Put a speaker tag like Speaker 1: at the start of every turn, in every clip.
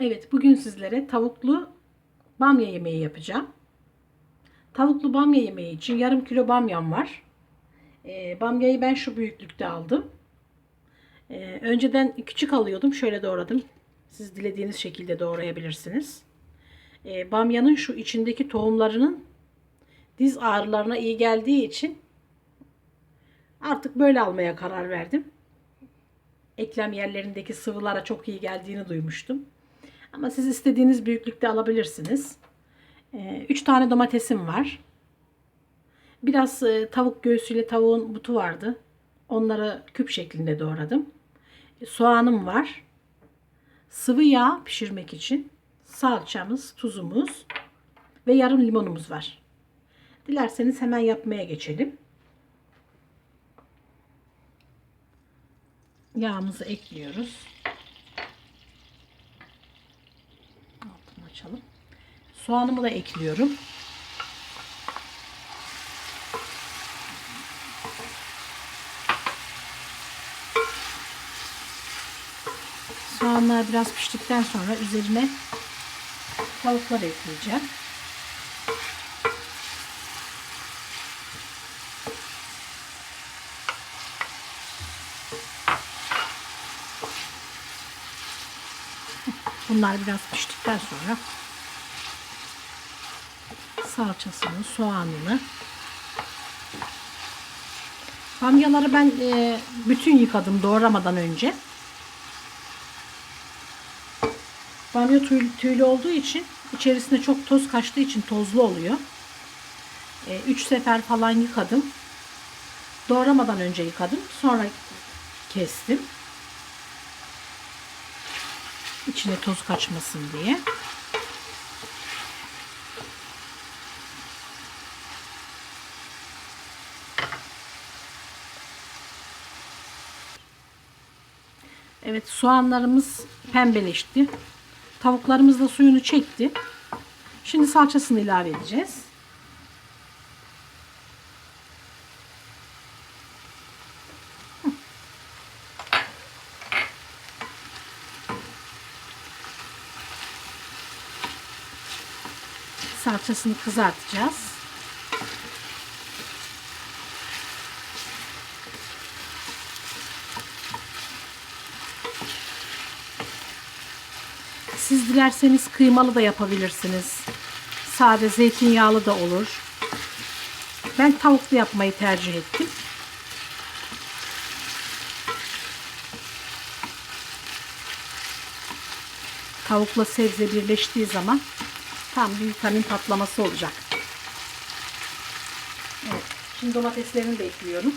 Speaker 1: Evet, bugün sizlere tavuklu bamya yemeği yapacağım. Tavuklu bamya yemeği için yarım kilo bamyam var. Ee, bamyayı ben şu büyüklükte aldım. Ee, önceden küçük alıyordum. Şöyle doğradım. Siz dilediğiniz şekilde doğrayabilirsiniz. Ee, bamyanın şu içindeki tohumlarının diz ağrılarına iyi geldiği için artık böyle almaya karar verdim. Eklem yerlerindeki sıvılara çok iyi geldiğini duymuştum. Ama siz istediğiniz büyüklükte alabilirsiniz. 3 tane domatesim var. Biraz e, tavuk göğsüyle tavuğun butu vardı. Onları küp şeklinde doğradım. E, Soğanım var. Sıvı yağ pişirmek için salçamız, tuzumuz ve yarım limonumuz var. Dilerseniz hemen yapmaya geçelim. Yağımızı ekliyoruz. Altını açalım. Soğanımı da ekliyorum. Soğanlar biraz piştikten sonra üzerine tavukları ekleyeceğim. Bunlar biraz piştikten sonra salçasını, soğanını Bamyaları ben e, bütün yıkadım doğramadan önce. Bamya tüylü, tüylü olduğu için içerisinde çok toz kaçtığı için tozlu oluyor. 3 sefer falan yıkadım. Doğramadan önce yıkadım. Sonra kestim. İçine toz kaçmasın diye. Evet soğanlarımız pembeleşti. Tavuklarımız da suyunu çekti. Şimdi salçasını ilave edeceğiz. Salçasını kızartacağız. Siz dilerseniz kıymalı da yapabilirsiniz. Sade zeytinyağlı da olur. Ben tavuklu yapmayı tercih ettim. Tavukla sebze birleştiği zaman tam bir vitamin patlaması olacak. Evet. Şimdi domateslerini de ekliyorum.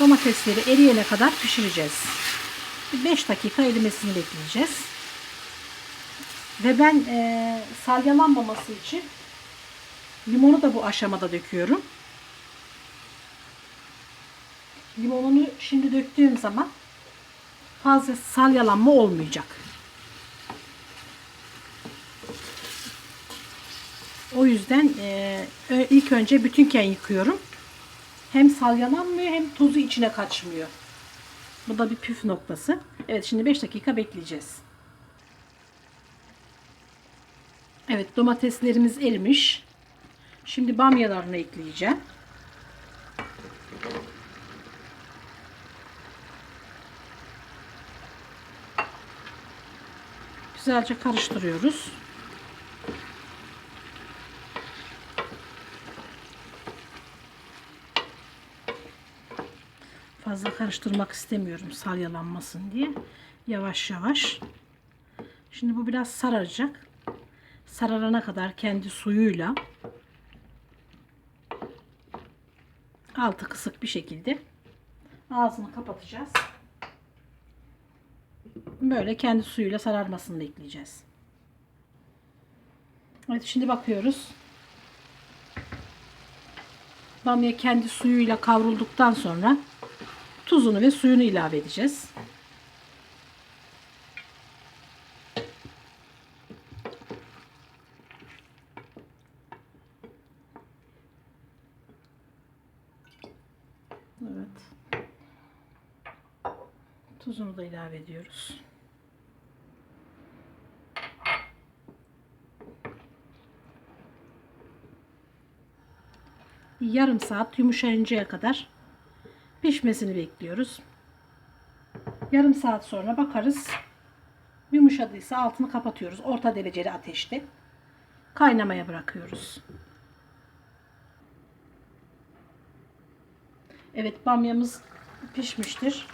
Speaker 1: Domatesleri eriyene kadar pişireceğiz. 5 dakika erimesini bekleyeceğiz. Ve ben e, salyalanmaması için limonu da bu aşamada döküyorum. Limonunu şimdi döktüğüm zaman fazla salyalanma olmayacak. O yüzden e, ilk önce bütünken yıkıyorum. Hem salyalanmıyor hem tozu içine kaçmıyor. Bu da bir püf noktası. Evet şimdi 5 dakika bekleyeceğiz. Evet domateslerimiz erimiş. Şimdi bamyalarını ekleyeceğim. Güzelce karıştırıyoruz. Fazla karıştırmak istemiyorum salyalanmasın diye. Yavaş yavaş. Şimdi bu biraz sararacak. Sararana kadar kendi suyuyla altı kısık bir şekilde ağzını kapatacağız böyle kendi suyuyla sararmasını bekleyeceğiz. Evet şimdi bakıyoruz. Bamya kendi suyuyla kavrulduktan sonra tuzunu ve suyunu ilave edeceğiz. Evet. Tuzunu da ilave ediyoruz. Yarım saat yumuşayıncaya kadar pişmesini bekliyoruz. Yarım saat sonra bakarız. Yumuşadıysa altını kapatıyoruz. Orta dereceli ateşte. Kaynamaya bırakıyoruz. Evet bamyamız pişmiştir.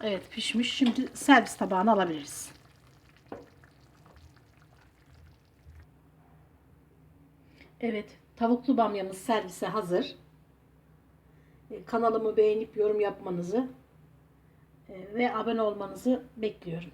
Speaker 1: Evet pişmiş. Şimdi servis tabağına alabiliriz. Evet tavuklu bamyamız servise hazır. E, Kanalımı beğenip yorum yapmanızı e, ve abone olmanızı bekliyorum.